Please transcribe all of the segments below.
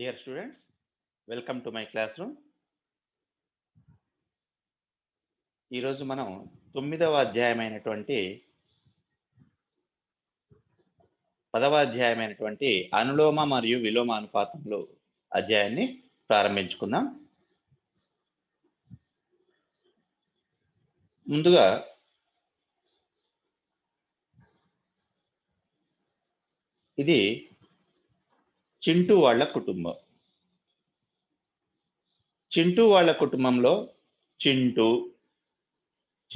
Dear students, to my classroom ఈరోజు మనం తొమ్మిదవ అధ్యాయమైనటువంటి పదవ అధ్యాయమైనటువంటి అనులోమ మరియు విలోమ అనుపాతంలో అధ్యాయాన్ని ప్రారంభించుకుందాం. ముందుగా ఇది చింటూ వాళ్ళ కుటుంబం. చింటూ వాళ్ళ కుటుంబంలో చింటూ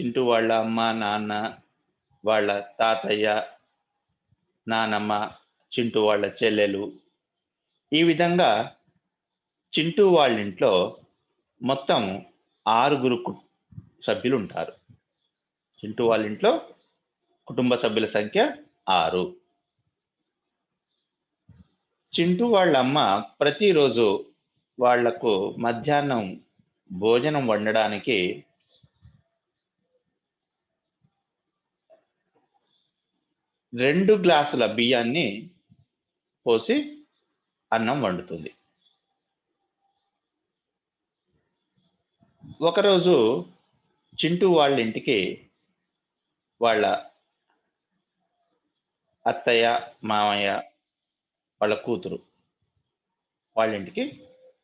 చింటూ వాళ్ళ అమ్మ నాన్న వాళ్ళ తాతయ్య నానమ్మ చింటూ వాళ్ళ చెల్లెలు. ఈ విధంగా చింటూ వాళ్ళ ఇంట్లో మొత్తం ఆరుగురు కు- సభ్యులు ఉంటారు చింటూ వాళ్ళ ఇంట్లో కుటుంబ సభ్యుల సంఖ్య ఆరు. చింటూ వాళ్ళ అమ్మ ప్రతిరోజు వాళ్ళకు మధ్యాహ్నం భోజనం వండడానికి రెండు గ్లాసుల బియ్యాన్ని పోసి అన్నం వండుతుంది. ఒకరోజు చింటూ వాళ్ళ ఇంటికి వాళ్ళ అత్తయ్య మామయ్య వాళ్ళ కూతురు వాళ్ళ ఇంటికి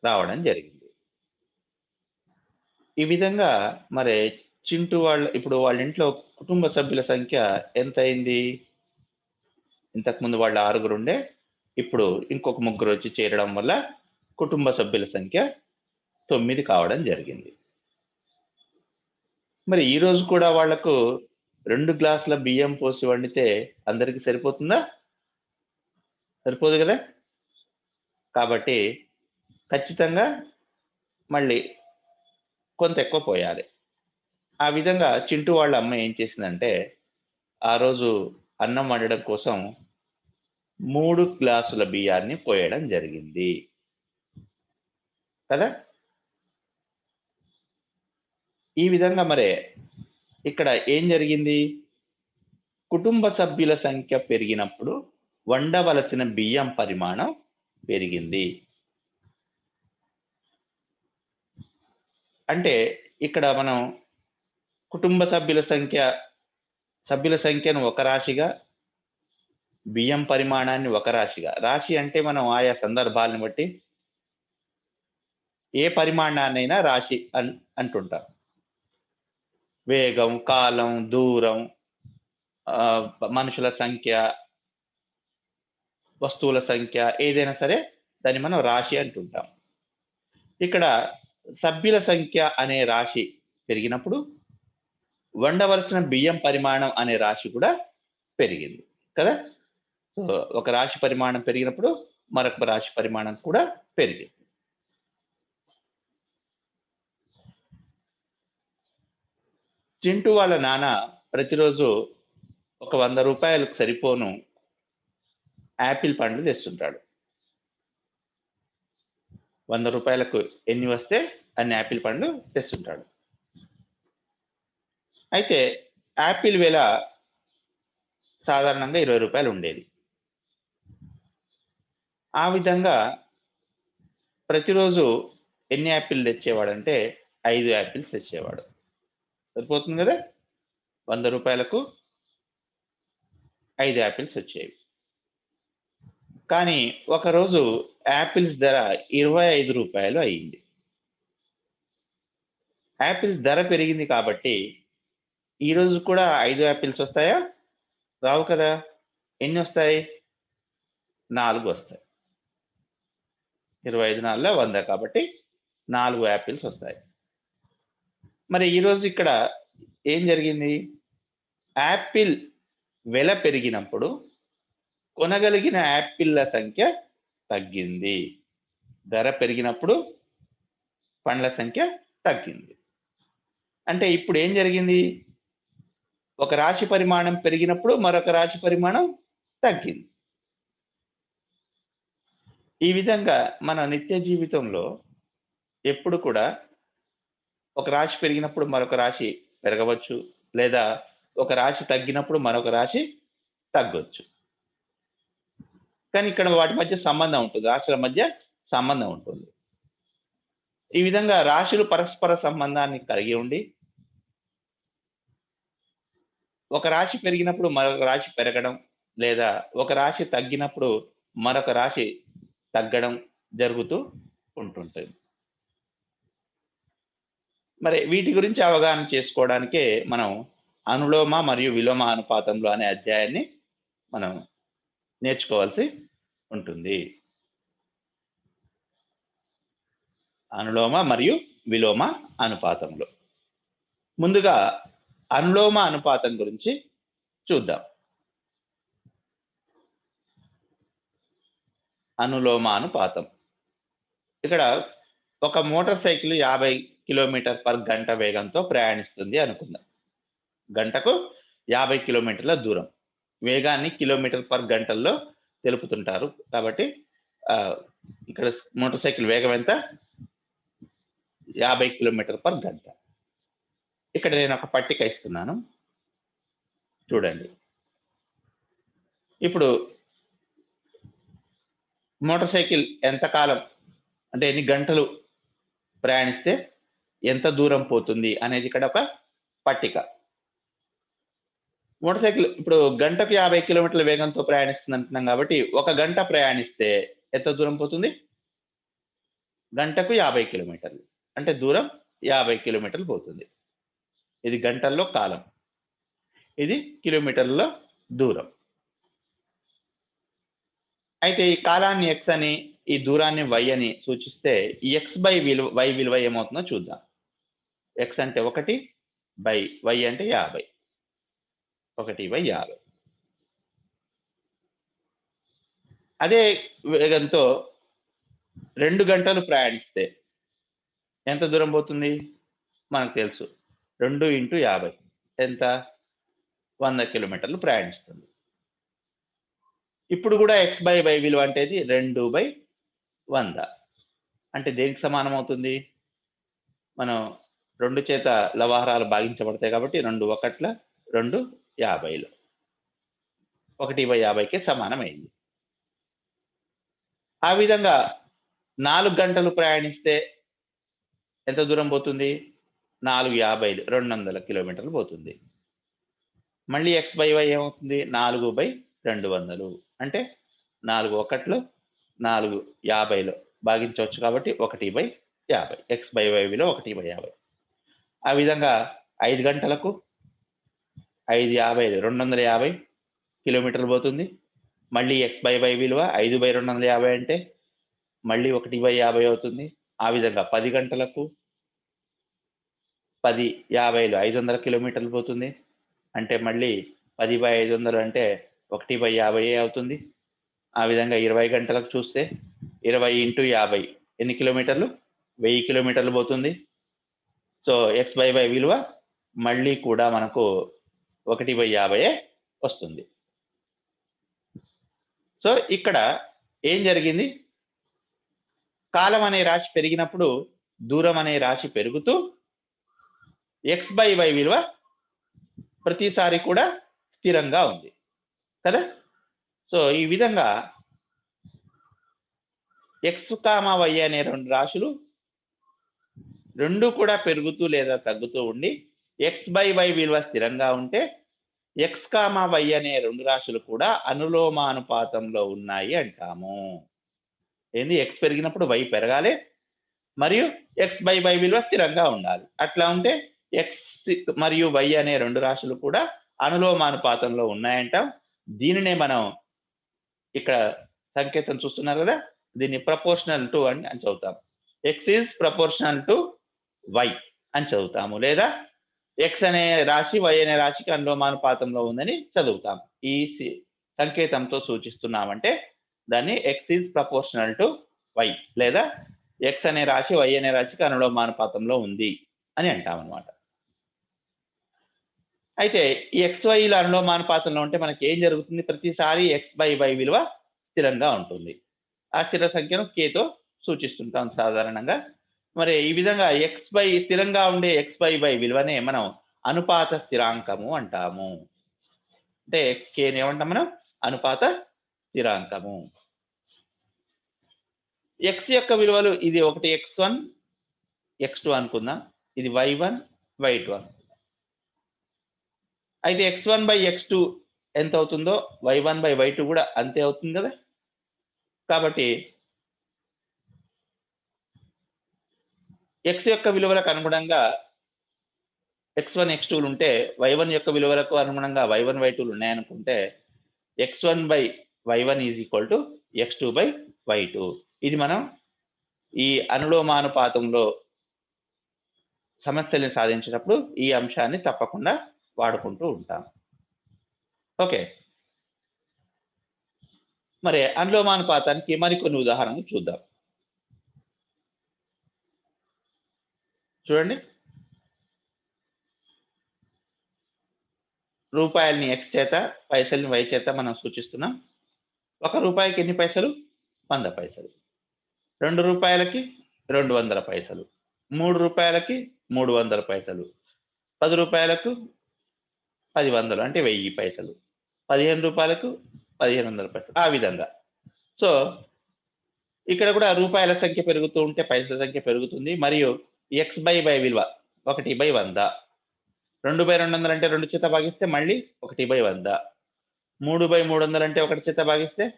రావడం జరిగింది. ఈ విధంగా మరి చింటూ వాళ్ళ ఇప్పుడు వాళ్ళ ఇంట్లో కుటుంబ సభ్యుల సంఖ్య ఎంత అయింది ఇంతకుముందు వాళ్ళ ఆరుగురు ఉండే ఇప్పుడు ఇంకొక ముగ్గురు వచ్చి చేరడం వల్ల కుటుంబ సభ్యుల సంఖ్య తొమ్మిది కావడం జరిగింది. మరి ఈరోజు కూడా వాళ్ళకు రెండు గ్లాసుల బియ్యం పోసి వండితే అందరికీ సరిపోతుందా? సరిపోదు కదా? కాబట్టి ఖచ్చితంగా మళ్ళీ కొంత ఎక్కువ పోయాలి. ఆ విధంగా చింటూ వాళ్ళ అమ్మ ఏం చేసిందంటే ఆ రోజు అన్నం వండడం కోసం మూడు గ్లాసుల బియ్యాన్ని పోయడం జరిగింది. కదా? ఈ విధంగా మరే ఇక్కడ ఏం జరిగింది? కుటుంబ సభ్యుల సంఖ్య పెరిగినప్పుడు వండవలసిన బియ్యం పరిమాణం పెరిగింది. అంటే ఇక్కడ మనం కుటుంబ సభ్యుల సంఖ్య సభ్యుల సంఖ్యను ఒక రాశిగా బియ్యం పరిమాణాన్ని ఒక రాశిగా. రాశి అంటే మనం ఆయా సందర్భాలను బట్టి ఏ పరిమాణాన్నైనా రాశి అన్ అంటుంటాం. వేగం కాలం దూరం మనుషుల సంఖ్య వస్తువుల సంఖ్య ఏదైనా సరే దాన్ని మనం రాశి అంటుంటాం. ఇక్కడ సభ్యుల సంఖ్య అనే రాశి పెరిగినప్పుడు వండవలసిన బియ్యం పరిమాణం అనే రాశి కూడా పెరిగింది కదా? సో ఒక రాశి పరిమాణం పెరిగినప్పుడు మరొక రాశి పరిమాణం కూడా పెరిగింది. చింటూ వాళ్ళ నాన్న ప్రతిరోజు ఒక వంద రూపాయలకు సరిపోను యాపిల్ పండ్లు తెస్తుంటాడు. వంద రూపాయలకు ఎన్ని వస్తే అన్ని యాపిల్ పండ్లు తెస్తుంటాడు. అయితే యాపిల్ వేల సాధారణంగా ఇరవై రూపాయలు ఉండేది. ఆ విధంగా ప్రతిరోజు ఎన్ని యాపిల్ తెచ్చేవాడంటే ఐదు యాపిల్స్ తెచ్చేవాడు. సరిపోతుంది కదా? వంద రూపాయలకు ఐదు యాపిల్స్ వచ్చేవి. కానీ ఒకరోజు యాపిల్స్ ధర ఇరవై ఐదు రూపాయలు అయ్యింది. యాపిల్స్ ధర పెరిగింది కాబట్టి ఈరోజు కూడా ఐదు యాపిల్స్ వస్తాయా? రావు కదా. ఎన్ని వస్తాయి? నాలుగు వస్తాయి. ఇరవై ఐదు నాలుగులో వంద కాబట్టి నాలుగు యాపిల్స్ వస్తాయి. మరి ఈరోజు ఇక్కడ ఏం జరిగింది? యాపిల్ వెల పెరిగినప్పుడు కొనగలిగిన యాపిల్ల సంఖ్య తగ్గింది. ధర పెరిగినప్పుడు పండ్ల సంఖ్య తగ్గింది. అంటే ఇప్పుడు ఏం జరిగింది? ఒక రాశి పరిమాణం పెరిగినప్పుడు మరొక రాశి పరిమాణం తగ్గింది. ఈ విధంగా మన నిత్య జీవితంలో ఎప్పుడు కూడా ఒక రాశి పెరిగినప్పుడు మరొక రాశి పెరగవచ్చు లేదా ఒక రాశి తగ్గినప్పుడు మరొక రాశి తగ్గొచ్చు. కానీ ఇక్కడ వాటి మధ్య సంబంధం ఉంటుంది రాశుల మధ్య సంబంధం ఉంటుంది. ఈ విధంగా రాశులు పరస్పర సంబంధాన్ని కలిగి ఉండి ఒక రాశి పెరిగినప్పుడు మరొక రాశి పెరగడం లేదా ఒక రాశి తగ్గినప్పుడు మరొక రాశి తగ్గడం జరుగుతూ ఉంటుంటుంది. మరి వీటి గురించి అవగాహన చేసుకోవడానికే మనం అనులోమ మరియు విలోమ అనుపాతంలో అనే అధ్యాయాన్ని మనం నేర్చుకోవాల్సి ఉంటుంది. అనులోమ మరియు విలోమ అనుపాతంలో. ముందుగా అనులోమ అనుపాతం గురించి చూద్దాం. అనులోమ అనుపాతం. ఇక్కడ ఒక మోటార్ సైకిల్ యాభై కిలోమీటర్ పర్ గంట వేగంతో ప్రయాణిస్తుంది అనుకుందాం. గంటకు యాభై కిలోమీటర్ల దూరం. వేగాన్ని కిలోమీటర్ పర్ గంటల్లో తెలుపుతుంటారు. కాబట్టి ఇక్కడ మోటార్ సైకిల్ వేగం ఎంత? యాభై కిలోమీటర్ పర్ గంట. ఇక్కడ నేను ఒక పట్టిక ఇస్తున్నాను. చూడండి. ఇప్పుడు మోటార్ సైకిల్ ఎంతకాలం అంటే ఎన్ని గంటలు ప్రయాణిస్తే ఎంత దూరం పోతుంది అనేది ఇక్కడ ఒక పట్టిక. మోటార్ సైకిల్ ఇప్పుడు గంటకు యాభై కిలోమీటర్ల వేగంతో ప్రయాణిస్తుంది అంటున్నాం కాబట్టి ఒక గంట ప్రయాణిస్తే ఎంత దూరం పోతుంది? గంటకు యాభై కిలోమీటర్లు. అంటే దూరం యాభై కిలోమీటర్లు పోతుంది. ఇది గంటల్లో కాలం. ఇది కిలోమీటర్ల దూరం. అయితే ఈ కాలాన్ని ఎక్స్ అని ఈ దూరాన్ని వై అని సూచిస్తే ఎక్స్ బై విలువ వై విలువ ఏమవుతుందో చూద్దాం. ఎక్స్ అంటే ఒకటి బై వై అంటే యాభై. ఒకటి బై ఆరు. అదే వేగంతో రెండు గంటలు ప్రయాణిస్తే ఎంత దూరం పోతుంది? మనకు తెలుసు. రెండు ఇంటూ యాభై. ఎంత? వంద కిలోమీటర్లు ప్రయాణిస్తుంది. ఇప్పుడు కూడా ఎక్స్ బై బై విలువ అంటేది రెండు బై వంద. అంటే దేనికి సమానం అవుతుంది? మనం రెండు చేత లవహారాలు భాగించబడతాయి కాబట్టి రెండు ఒకట్ల రెండు యాభైలో. ఒకటి బై యాభైకి సమానమైంది. ఆ విధంగా నాలుగు గంటలు ప్రయాణిస్తే ఎంత దూరం పోతుంది? నాలుగు యాభైలు రెండు వందల కిలోమీటర్లు పోతుంది. మళ్ళీ ఎక్స్ బై వై ఏమవుతుంది? నాలుగు బై రెండు వందలు. అంటే నాలుగు ఒకటిలో నాలుగు యాభైలో భాగించవచ్చు కాబట్టి ఒకటి బై యాభై. ఎక్స్ బై వై ఒకటి బై యాభై. ఆ విధంగా ఐదు గంటలకు ఐదు యాభై రెండు వందల యాభై కిలోమీటర్లు పోతుంది. మళ్ళీ ఎక్స్ బై వై విలువ ఐదు బై రెండు వందల యాభై అంటే మళ్ళీ ఒకటి బై యాభై అవుతుంది. ఆ విధంగా పది గంటలకు పది యాభైలు ఐదు వందల కిలోమీటర్లు పోతుంది. అంటే మళ్ళీ పది బై ఐదు వందలు అంటే ఒకటి బై యాభై అవుతుంది. ఆ విధంగా ఇరవై గంటలకు చూస్తే ఇరవై ఇంటూ యాభై ఎన్ని కిలోమీటర్లు? వెయ్యి కిలోమీటర్లు పోతుంది. సో ఎక్స్ బై బై విలువ మళ్ళీ కూడా మనకు ఒకటి బై యాభై వస్తుంది. సో ఇక్కడ ఏం జరిగింది? కాలం అనే రాశి పెరిగినప్పుడు దూరం అనే రాశి పెరుగుతూ ఎక్స్ బై వై విలువ ప్రతిసారి కూడా స్థిరంగా ఉంది. కదా? సో ఈ విధంగా ఎక్స్ కామా వై అనే రెండు రాశులు రెండు కూడా పెరుగుతూ లేదా తగ్గుతూ ఉండి ఎక్స్ బై వై విలువ స్థిరంగా ఉంటే ఎక్స్ కామా వై అనే రెండు రాశులు కూడా అనులోమానుపాతంలో ఉన్నాయి అంటాము. ఏంది? ఎక్స్ పెరిగినప్పుడు వై పెరగాలి మరియు ఎక్స్ బై వై విలువ స్థిరంగా ఉండాలి. అట్లా ఉంటే ఎక్స్ మరియు వై అనే రెండు రాశులు కూడా అనులోమానుపాతంలో ఉన్నాయంటాం. దీనినే మనం ఇక్కడ సంకేతం చూస్తున్నారు కదా? దీన్ని ప్రపోర్షనల్ టు అని అని చదువుతాం X is proportional to Y అని చదువుతాము లేదా ఎక్స్ అనే రాశి వై అనే రాశికి అనులోమానుపాతంలో ఉందని చదువుతాం. ఈ సంకేతంతో సూచిస్తున్నామంటే దాన్ని X is proportional to Y లేదా ఎక్స్ అనే రాశి వై అనే రాశికి అనులోమానుపాతంలో ఉంది అని అంటాం అనమాట అయితే ఈ ఎక్స్ వైల అనులోమానుపాతంలో ఉంటే మనకి ఏం జరుగుతుంది? ప్రతిసారి ఎక్స్ బై వై విలువ స్థిరంగా ఉంటుంది. ఆ స్థిర సంఖ్యను కేతో సూచిస్తుంటాం సాధారణంగా. మరి ఈ విధంగా ఎక్స్ బై స్థిరంగా ఉండే ఎక్స్ బై బై విలువనే మనం అనుపాత స్థిరాంకము అంటాము. అంటే కేని ఏమంటాం మనం? అనుపాత స్థిరాంకము. ఎక్స్ యొక్క విలువలు ఇది ఒకటి ఎక్స్ వన్ ఎక్స్ టూ అనుకుందాం. ఇది వై వన్ వై టూ అనుకుందాం. అయితే X one by X two ఎంత అవుతుందో Y one by Y two కూడా అంతే అవుతుంది కదా? కాబట్టి ఎక్స్ యొక్క విలువలకు అనుగుణంగా ఎక్స్ వన్ ఎక్స్ టూలు ఉంటే వై వన్ యొక్క విలువలకు అనుగుణంగా వై వన్ వై టూలు ఉన్నాయనుకుంటే X one by Y one is equal to X two by Y two ఇది మనం ఈ అనులోమానుపాతంలో సమస్యల్ని సాధించినప్పుడు ఈ అంశాన్ని తప్పకుండా వాడుకుంటూ ఉంటాం. ఓకే మరి అనులోమానుపాతానికి మరికొన్ని ఉదాహరణలు చూద్దాం. చూడండి. రూపాయల్ని ఎక్స్ చేత పైసల్ని వై చేత మనం సూచిస్తున్నాం. ఒక రూపాయికి ఎన్ని పైసలు? వంద పైసలు. రెండు రూపాయలకి రెండు వందల పైసలు. మూడు రూపాయలకి మూడు వందల పైసలు. పది రూపాయలకు పది వందలు అంటే వెయ్యి పైసలు. పదిహేను రూపాయలకు పదిహేను వందల పైసలు. ఆ విధంగా. సో ఇక్కడ కూడా రూపాయల సంఖ్య పెరుగుతూ ఉంటే పైసల సంఖ్య పెరుగుతుంది. మరియు ఎక్స్ బై బై విలువ ఒకటి బై వంద. రెండు బై రెండు వందలు అంటే రెండు చేత భాగిస్తే మళ్ళీ ఒకటి బై వంద. మూడు బై మూడు వందలు అంటే ఒకటి చేత భాగిస్తే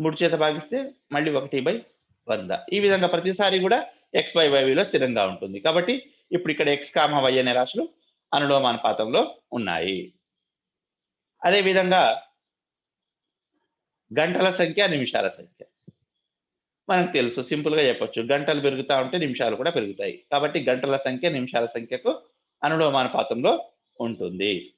మూడు చేత భాగిస్తే మళ్ళీ ఒకటి బై వంద. ఈ విధంగా ప్రతిసారి కూడా ఎక్స్ బై వై విలువ స్థిరంగా ఉంటుంది. కాబట్టి ఇప్పుడు ఇక్కడ ఎక్స్ కామ వై అనే రాశులు అనులోమానుపాతంలో ఉన్నాయి. అదేవిధంగా గంటల సంఖ్య నిమిషాల సంఖ్య. మనకు తెలుసు. సింపుల్గా చెప్పొచ్చు. గంటలు పెరుగుతూ ఉంటే నిమిషాలు కూడా పెరుగుతాయి. కాబట్టి గంటల సంఖ్య నిమిషాల సంఖ్యకు అనులోమానుపాతంలో ఉంటుంది.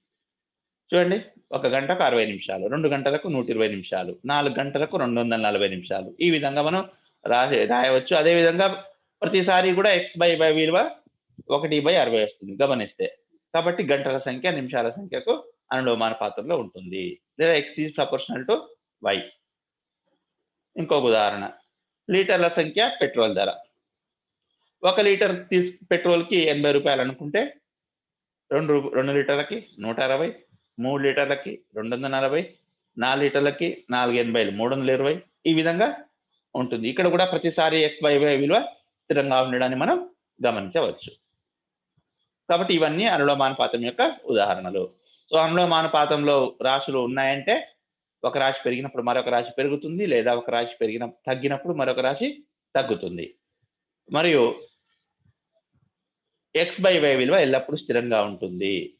చూడండి. ఒక గంటకు అరవై నిమిషాలు. రెండు గంటలకు నూట ఇరవై నిమిషాలు. నాలుగు గంటలకు రెండు వందల నలభై నిమిషాలు. ఈ విధంగా మనం రాసి రాయవచ్చు. అదే విధంగా ప్రతిసారి కూడా ఎక్స్ బై బై విలువ ఒకటి బై అరవై వస్తుంది. గమనిస్తే. కాబట్టి గంటల సంఖ్య నిమిషాల సంఖ్యకు అనులోమానుపాతంలో ఉంటుంది. లేదా X is proportional to Y ఇంకొక ఉదాహరణ. లీటర్ల సంఖ్య పెట్రోల్ ధర. ఒక లీటర్ తీసు పెట్రోల్కి ఎనభై రూపాయలు అనుకుంటే రెండు రెండు లీటర్లకి నూట అరవై మూడు లీటర్లకి రెండు వందల నలభై నాలుగు లీటర్లకి నాలుగు ఎనభైలు మూడు వందల ఇరవై ఈ విధంగా ఉంటుంది. ఇక్కడ కూడా ప్రతిసారి ఎక్స్ బై వై విలువ స్థిరంగా ఉండడాన్ని మనం గమనించవచ్చు. కాబట్టి ఇవన్నీ అనులోమానుపాతం యొక్క ఉదాహరణలు. సో అనులోమానుపాతంలో రాశులు ఉన్నాయంటే ఒక రాశి పెరిగినప్పుడు మరొక రాశి పెరుగుతుంది లేదా ఒక రాశి పెరిగిన తగ్గినప్పుడు మరొక రాశి తగ్గుతుంది. మరియు ఎక్స్ బై వై విలువ ఎల్లప్పుడూ స్థిరంగా ఉంటుంది.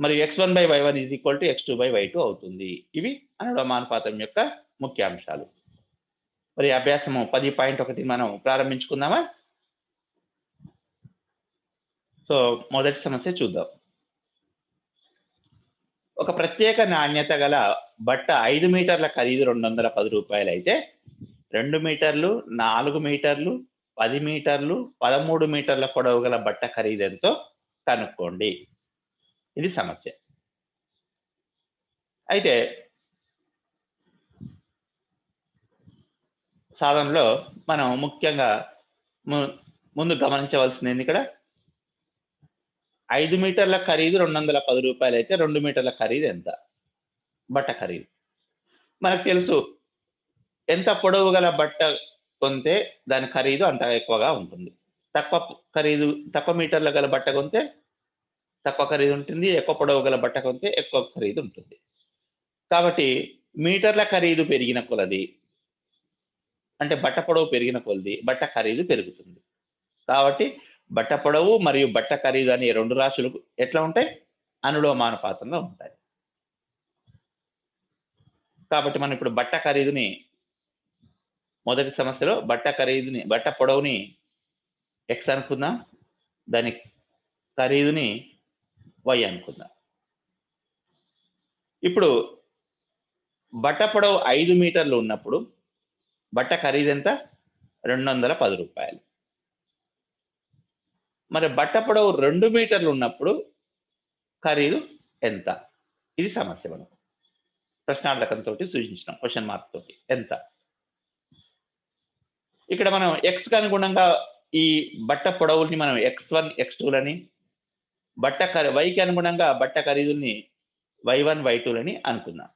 మరియు X one by Y one is equal to X two by Y two అవుతుంది. ఇవి అనులోమానుపాతం యొక్క ముఖ్య అంశాలు. మరి అభ్యాసము పది పాయింట్ ఒకటి మనం ప్రారంభించుకుందామా? సో మొదటి సమస్య చూద్దాం. ఒక ప్రత్యేక నాణ్యత గల బట్ట ఐదు మీటర్ల ఖరీదు రెండు వందల పది రూపాయలు అయితే రెండు మీటర్లు నాలుగు మీటర్లు పది మీటర్లు పదమూడు మీటర్ల పొడవు గల బట్ట ఖరీదు ఎంతో కనుక్కోండి. ఇది సమస్య. అయితే సాధనలో మనం ముఖ్యంగా ము- ముందు గమనించవలసింది ఇక్కడ? ఐదు మీటర్ల ఖరీదు రెండు వందల పది రూపాయలు అయితే రెండు మీటర్ల ఖరీదు ఎంత? బట్ట ఖరీదు. మనకు తెలుసు ఎంత పొడవు గల బట్ట కొంటే దాని ఖరీదు అంత ఎక్కువగా ఉంటుంది. తక్కువ ఖరీదు తక్కువ మీటర్ల గల బట్ట కొంటే తక్కువ ఖరీదు ఉంటుంది ఎక్కువ పొడవు గల బట్ట కొంటే ఎక్కువ ఖరీదు ఉంటుంది. కాబట్టి మీటర్ల ఖరీదు పెరిగిన కొలది అంటే బట్ట పొడవు పెరిగిన కొలది బట్ట ఖరీదు పెరుగుతుంది. కాబట్టి బట్ట పొడవు మరియు బట్ట ఖరీదు అనే రెండు రాశులు ఎట్లా ఉంటాయి? అనులోమానుపాతంలో ఉంటాయి. కాబట్టి మనం ఇప్పుడు బట్ట ఖరీదుని మొదటి సమస్యలో బట్ట ఖరీదుని బట్ట పొడవుని ఎక్స్ అనుకుందాం. దాని ఖరీదుని వై అనుకుందాం. ఇప్పుడు బట్ట పొడవు ఐదు మీటర్లు ఉన్నప్పుడు బట్ట ఖరీదు ఎంత? రెండు వందల పది రూపాయలు. మరి బట్ట పొడవు రెండు మీటర్లు ఉన్నప్పుడు ఖరీదు ఎంత? ఇది సమస్య మనకు. ప్రశ్నార్థకంతో సూచించినాం క్వశ్చన్ మార్క్ తోటి. ఎంత? ఇక్కడ మనం ఎక్స్కి అనుగుణంగా ఈ బట్ట పొడవుల్ని మనం ఎక్స్ వన్ ఎక్స్ టూలని బట్ట ఖరీ వైకి అనుగుణంగా బట్ట ఖరీదుల్ని వై వన్ వై టూలని అనుకుందాం.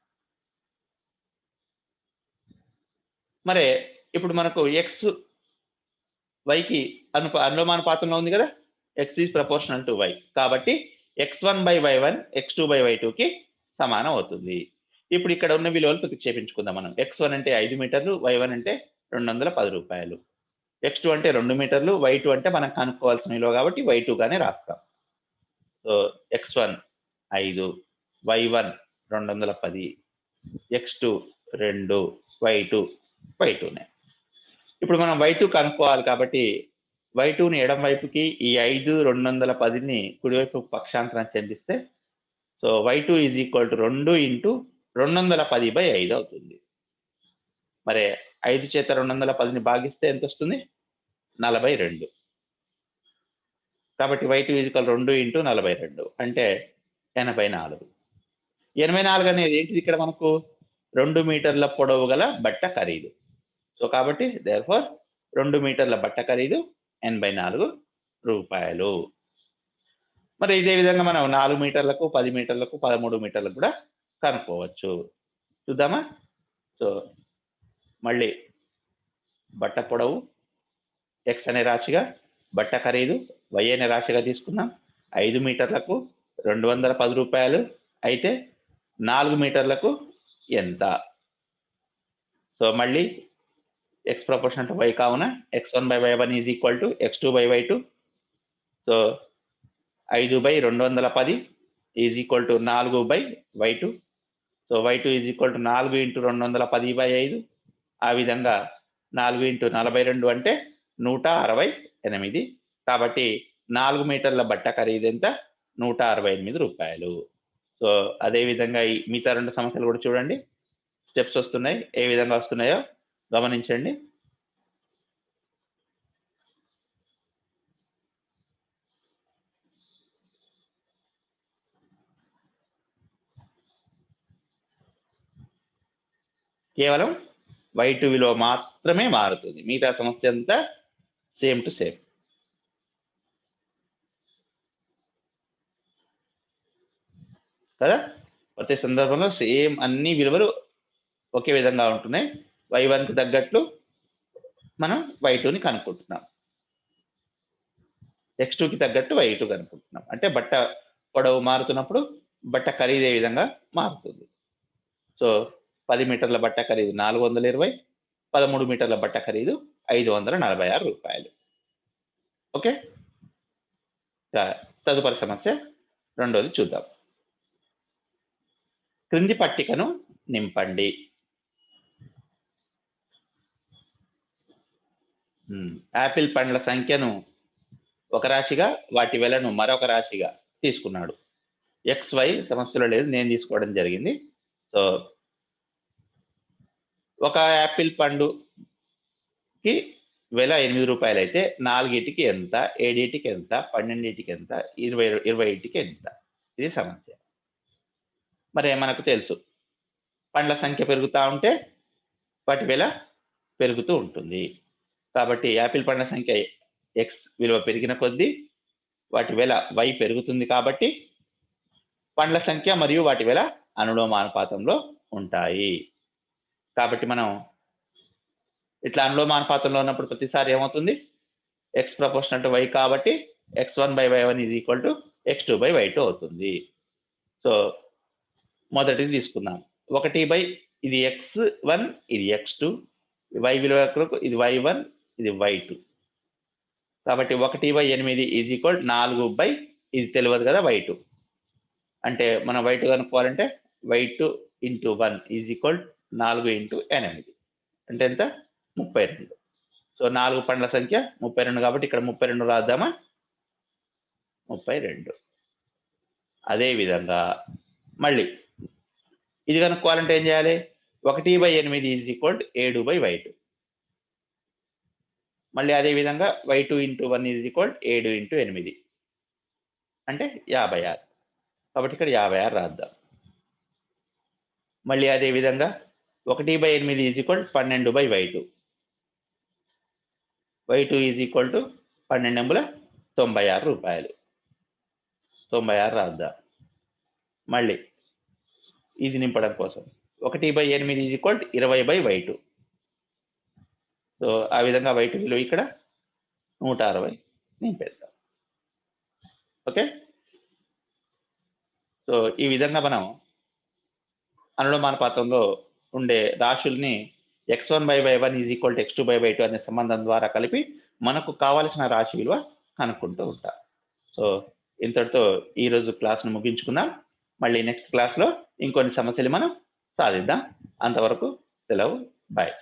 మరి ఇప్పుడు మనకు ఎక్స్ వైకి అను అనులోమానుపాతంలో ఉంది కదా? X is proportional to Y కాబట్టి X one by Y one X two by Y టూకి సమానం అవుతుంది. ఇప్పుడు ఇక్కడ ఉన్న విలువలు ప్రతిక్షేపించుకుందాం మనం. ఎక్స్ వన్ అంటే ఐదు మీటర్లు వై వన్ అంటే రెండు వందల పది రూపాయలు. ఎక్స్ టూ అంటే రెండు మీటర్లు వై టూ అంటే మనం కనుక్కోవాల్సిన విలువ కాబట్టి వై టూగానే రాస్తాం. సో ఎక్స్ వన్ ఐదు వై వన్ రెండు వందల పది ఎక్స్ టూ రెండు వై టూ వై టూనే ఇప్పుడు మనం వై టూ కనుక్కోవాలి కాబట్టి వై టూని ఎడం వైపుకి ఈ ఐదు రెండు వందల పదిని కుడివైపు పక్షాంతరం చెందిస్తే so Y two is equal to రెండు ఇంటూ రెండు వందల పది బై ఐదు అవుతుంది. మరి ఐదు చేత రెండు వందల పదిని భాగిస్తే ఎంత వస్తుంది నలభై రెండు. కాబట్టి వై టూ ఈజ్కల్ రెండు ఇంటూ నలభై రెండు అంటే ఎనభై నాలుగు. ఎనభై నాలుగు అనేది ఏంటిది ఇక్కడ మనకు? రెండు మీటర్ల పొడవు గల బట్ట ఖరీదు. సో కాబట్టి దేర్ఫోర్ రెండు మీటర్ల బట్ట ఖరీదు ఎనభై నాలుగు రూపాయలు. మరి ఇదే విధంగా మనం నాలుగు మీటర్లకు పది మీటర్లకు పదమూడు మీటర్లకు కూడా కనుక్కోవచ్చు. చూద్దామా? సో మళ్ళీ బట్ట పొడవు ఎక్స్ అనే రాశిగా బట్ట ఖరీదు వై అనే రాశిగా తీసుకున్నాం ఐదు మీటర్లకు రెండు వందల పది రూపాయలు. అయితే నాలుగు మీటర్లకు ఎంత? సో మళ్ళీ ఎక్స్ ప్రపోర్షన్ టు వై కావున X one by Y one is equal to X two by Y two so ఐదు బై రెండు వందల పది ఈజ్ ఈక్వల్ టు నాలుగు by Y two so Y two is equal to నాలుగు into రెండు వందల పది బై ఐదు. ఆ విధంగా నాలుగు ఇంటూ నలభై రెండు అంటే నూట అరవై ఎనిమిది. కాబట్టి నాలుగు మీటర్ల బట్ట ఖరీదు ఎంత? నూట అరవై ఎనిమిది రూపాయలు. సో అదేవిధంగా ఈ మిగతా రెండు సమస్యలు కూడా చూడండి. స్టెప్స్ వస్తున్నాయి. ఏ విధంగా వస్తున్నాయో గమనించండి. కేవలం వైటు విలువ మాత్రమే మారుతుంది. మిగతా సమస్య అంతా సేమ్ టు సేమ్ కదా? ప్రతి సందర్భంలో సేమ్ అన్ని విలువలు ఒకే విధంగా ఉంటున్నాయి. వై వన్కి తగ్గట్లు మనం వై టూని కనుక్కుంటున్నాం. ఎక్స్ టూకి తగ్గట్టు వై టూ కనుక్కుంటున్నాం. అంటే బట్ట పొడవు మారుతున్నప్పుడు బట్ట ఖరీదు ఏ విధంగా మారుతుంది. సో పది మీటర్ల బట్ట ఖరీదు నాలుగు వందల ఇరవై పదమూడు మీటర్ల బట్ట ఖరీదు ఐదు వందల నలభై ఆరు రూపాయలు. ఓకే? తదుపరి సమస్య రెండోది చూద్దాం. క్రింది పట్టికను నింపండి. యాపిల్ పండ్ల సంఖ్యను ఒక రాశిగా వాటి వెలను మరొక రాశిగా తీసుకున్నాడు. ఎక్స్ వై సమస్యలో లేదు నేను తీసుకోవడం జరిగింది. సో ఒక యాపిల్ పండుకి వెల ఎనిమిది రూపాయలు అయితే నాలుగిటికి ఎంత ఏడింటికి ఎంత పన్నెండింటికి ఎంత ఇరవై ఇరవై ఇంటికి ఎంత? ఇది సమస్య. మరి మనకు తెలుసు. పండ్ల సంఖ్య పెరుగుతూ ఉంటే వాటి వెల పెరుగుతూ ఉంటుంది. కాబట్టి యాపిల్ పండ్ల సంఖ్య ఎక్స్ విలువ పెరిగిన కొద్దీ వాటి వెల వై పెరుగుతుంది కాబట్టి పండ్ల సంఖ్య మరియు వాటి వెల అనులోమానుపాతంలో ఉంటాయి. కాబట్టి మనం ఇట్లా అనులోమానుపాతంలో ఉన్నప్పుడు ప్రతిసారి ఏమవుతుంది? ఎక్స్ ప్రపోర్షనల్ టు వై కాబట్టి X one by Y one is equal to X two by Y two అవుతుంది. సో మొదటిది తీసుకుందాం. ఒకటి బై ఇది ఎక్స్ వన్ ఇది ఎక్స్ టూ వై విలువ ఇది వై వన్ ఇది వై టూ కాబట్టి ఒకటి బై ఎనిమిది ఈజ్ ఈక్వల్ నాలుగు బై ఇది తెలియదు కదా వై టూ అంటే మనం why two కనుక్కోవాలంటే Y two into one is equal నాలుగు ఇంటూ ఎనిమిది. అంటే ఎంత? ముప్పై రెండు. సో నాలుగు పండ్ల సంఖ్య ముప్పై రెండు కాబట్టి ఇక్కడ ముప్పై రెండు రాద్దామా? ముప్పై రెండు. అదేవిధంగా మళ్ళీ ఇది కనుక్కోవాలంటే ఏం చేయాలి? ఒకటి బై ఎనిమిది ఈజ్ ఈక్వల్ ఏడు బై వై టూ మళ్ళీ అదే విధంగా Y two into one is equal ఏడు ఇంటూ ఎనిమిది. అంటే యాభై ఆరు. కాబట్టి ఇక్కడ యాభై ఆరు రాద్దాం. మళ్ళీ అదే విధంగా ఒకటి బై ఎనిమిది ఈజ్ ఈక్వల్ పన్నెండు by Y two Y two is equal to పన్నెండు ఎంబుల తొంభై ఆరు రూపాయలు. తొంభై ఆరు రాద్దాం. మళ్ళీ ఇది నింపడం కోసం. ఒకటి బై ఎనిమిది ఈజ్ ఈక్వల్ ఇరవై బై వై టూ సో ఆ విధంగా వైట్ విలువ ఇక్కడ నూట అరవై నింపేద్దాం ఓకే? సో ఈ విధంగా మనం అనులోమానుపాతంలో ఉండే రాశుల్ని X one by by one is equal to X two by by two అనే సంబంధం ద్వారా కలిపి మనకు కావలసిన రాశి విలువ కనుక్కుంటూ ఉంటాం. సో ఇంతటితో ఈరోజు క్లాస్ను ముగించుకుందాం. మళ్ళీ నెక్స్ట్ క్లాస్లో ఇంకొన్ని సమస్యలు మనం సాధిద్దాం. అంతవరకు సెలవు. బాయ్.